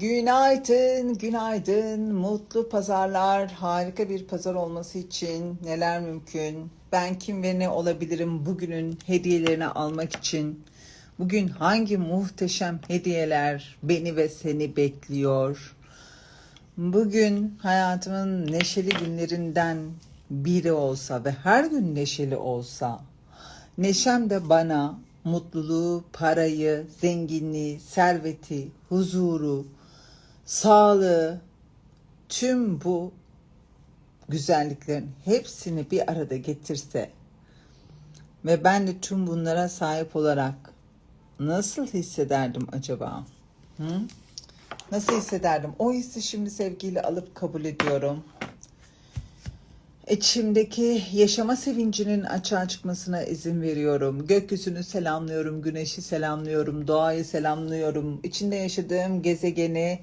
Günaydın, günaydın. Mutlu pazarlar. Harika bir pazar olması için neler mümkün? Ben kim ve ne olabilirim bugünün hediyelerini almak için? Bugün hangi muhteşem hediyeler beni ve seni bekliyor? Bugün hayatımın neşeli günlerinden biri olsa ve her gün neşeli olsa, neşem de bana mutluluğu, parayı, zenginliği, serveti, huzuru, sağlığı, tüm bu güzelliklerin hepsini bir arada getirse ve ben de tüm bunlara sahip olarak nasıl hissederdim acaba? Hı? Nasıl hissederdim? O hissi şimdi sevgiyle alıp kabul ediyorum. İçimdeki yaşama sevincinin açığa çıkmasına izin veriyorum. Gökyüzünü selamlıyorum, güneşi selamlıyorum, doğayı selamlıyorum. İçinde yaşadığım gezegeni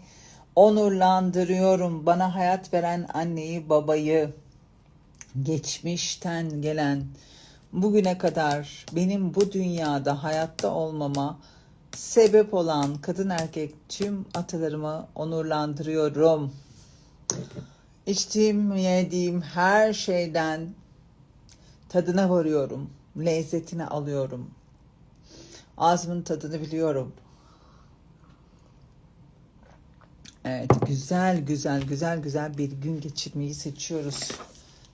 onurlandırıyorum. Bana hayat veren anneyi, babayı, geçmişten gelen bugüne kadar benim bu dünyada hayatta olmama sebep olan kadın erkek tüm atalarımı onurlandırıyorum. İçtiğim, yediğim her şeyden tadına varıyorum. Lezzetini alıyorum. Ağzımın tadını biliyorum. Evet, güzel güzel güzel güzel bir gün geçirmeyi seçiyoruz.